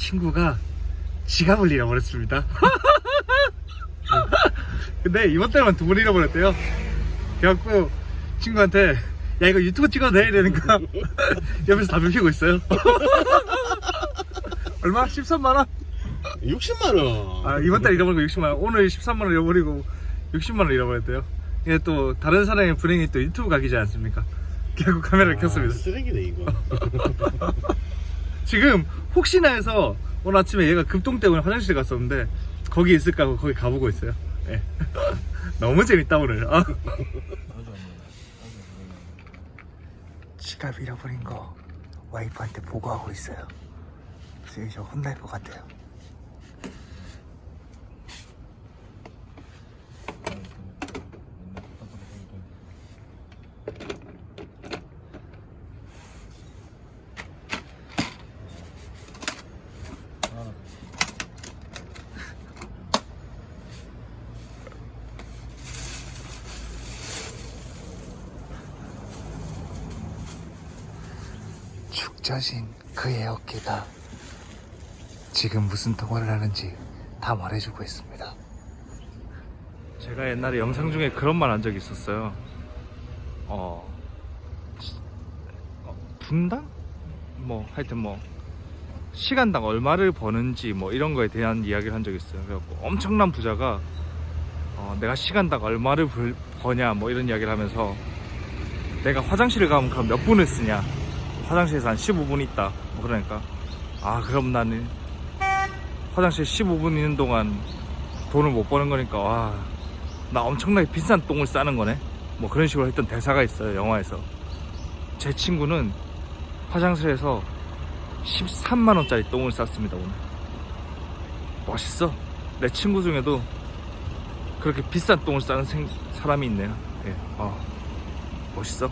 친구가 지갑을 잃어버렸습니다. 근데 이번 달만 두 번 잃어버렸대요. 그래갖고 친구한테 야 이거 유튜브 찍어도 돼? 이러니까 옆에서 담배 피우고 있어요. 얼마? 13만원? 60만원. 아 이번 달 잃어버린 거 60만원 오늘 13만원 잃어버리고 60만원 잃어버렸대요. 이게 또 다른 사람의 불행이 또 유튜브 각이지 않습니까? 결국 카메라를 켰습니다. 쓰레기네, 이거. 지금 혹시나 해서 오늘 아침에 얘가 급동 때문에 화장실 갔었는데 거기 있을까 하고 거기 가보고 있어요. 예. 너무 재밌다 오늘. 아. 지갑 잃어버린 거 와이프한테 보고하고 있어요. 지금 저 혼날 것 같아요. 축 처진 그의 어깨가 지금 무슨 통화를 하는지 다 말해주고 있습니다. 제가 옛날에 영상 중에 그런 말 한 적이 있었어요. 어, 시- 어, 분당? 뭐 하여튼 뭐 시간당 얼마를 버는지 뭐 이런 거에 대한 이야기를 한 적이 있어요. 그래갖고 엄청난 부자가 어, 내가 시간당 얼마를 벌- 버냐 뭐 이런 이야기를 하면서 내가 화장실을 가면 그럼 몇 분을 쓰냐 화장실에서 한 15분 있다. 뭐 그러니까. 아 그럼 나는 화장실 15분 있는 동안 돈을 못 버는 거니까 와 나 엄청나게 비싼 똥을 싸는 거네. 뭐 그런 식으로 했던 대사가 있어요 영화에서. 제 친구는 화장실에서 13만원짜리 똥을 쌌습니다 오늘. 멋있어. 내 친구 중에도 그렇게 비싼 똥을 싸는 생- 사람이 있네요. 예, 어, 멋있어